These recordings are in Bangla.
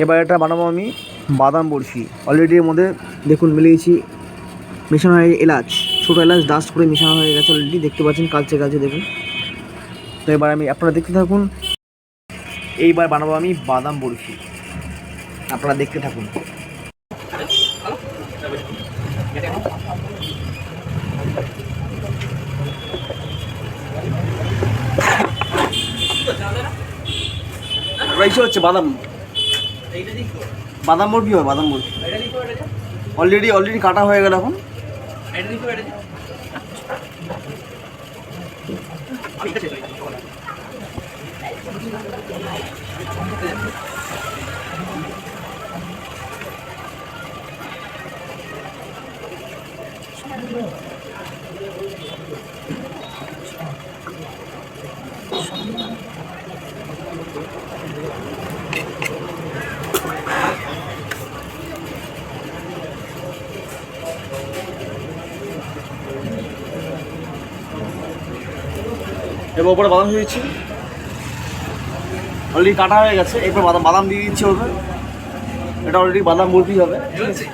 এবার এটা বানাবো আমি বাদাম বরফি অলরেডি এর মধ্যে দেখুন মিলিয়েছি, মেশানো হয়ে এলাচ। ছোটো এলাচ ডাস্ট করে মেশানো হয়ে গেছে অলরেডি দেখতে পাচ্ছেন কালচে কালচে দেখুন। তো এবার আমি আপনারা দেখতে থাকুন, এইবার বানাবো আমি বাদাম বরফি আপনারা দেখতে থাকুন। রাইসে হচ্ছে বাদাম। বাদাম বরফি হয় বাদাম বরফি অলরেডি অলরেডি কাটা হয়ে গেল এখন। এবার ওপরে বাদাম দিয়ে দিচ্ছি। অলরেডি কাটা হয়ে গেছে, এরপর বাদাম বাদাম দিয়ে দিচ্ছি ওপরে। এটা অলরেডি বাদাম বরফি হবে। ঠিক আছে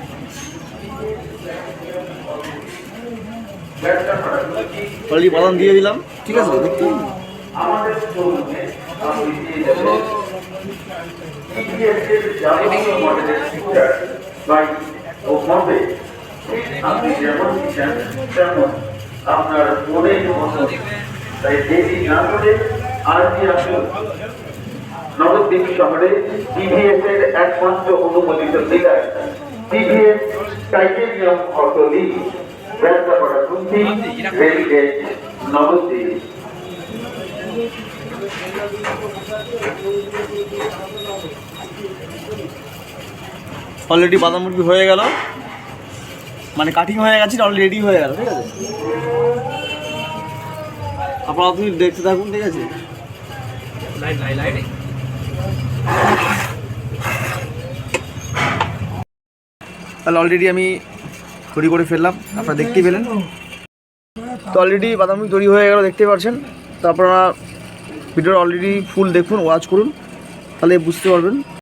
অলরেডি বাদাম দিয়ে দিলাম। ঠিক আছে, দেখতে আপনার মতো তাই দেরি না করে আসুন। নবদ্বীপ শহরে টিভিএস এর একমাত্র অনুমোদিত dealer TVS Kunti rail gate Nabadwip already বাদাম বরফি হয়ে গেল। মানে কাটিং হয়ে গেছে অলরেডি রেডি হয়ে গেল, ঠিক আছে? আপনারা তুমি দেখতে থাকুন ঠিক আছে? তাহলে অলরেডি আমি তৈরি করে ফেললাম আপনারা দেখতেই পেলেন। তো অলরেডি বাদামি তৈরি হয়ে গেল দেখতে পাচ্ছেন তো আপনারা ভিডিওটা অলরেডি ফুল দেখুন ওয়াচ করুন। তাহলে বুঝতে পারবেন।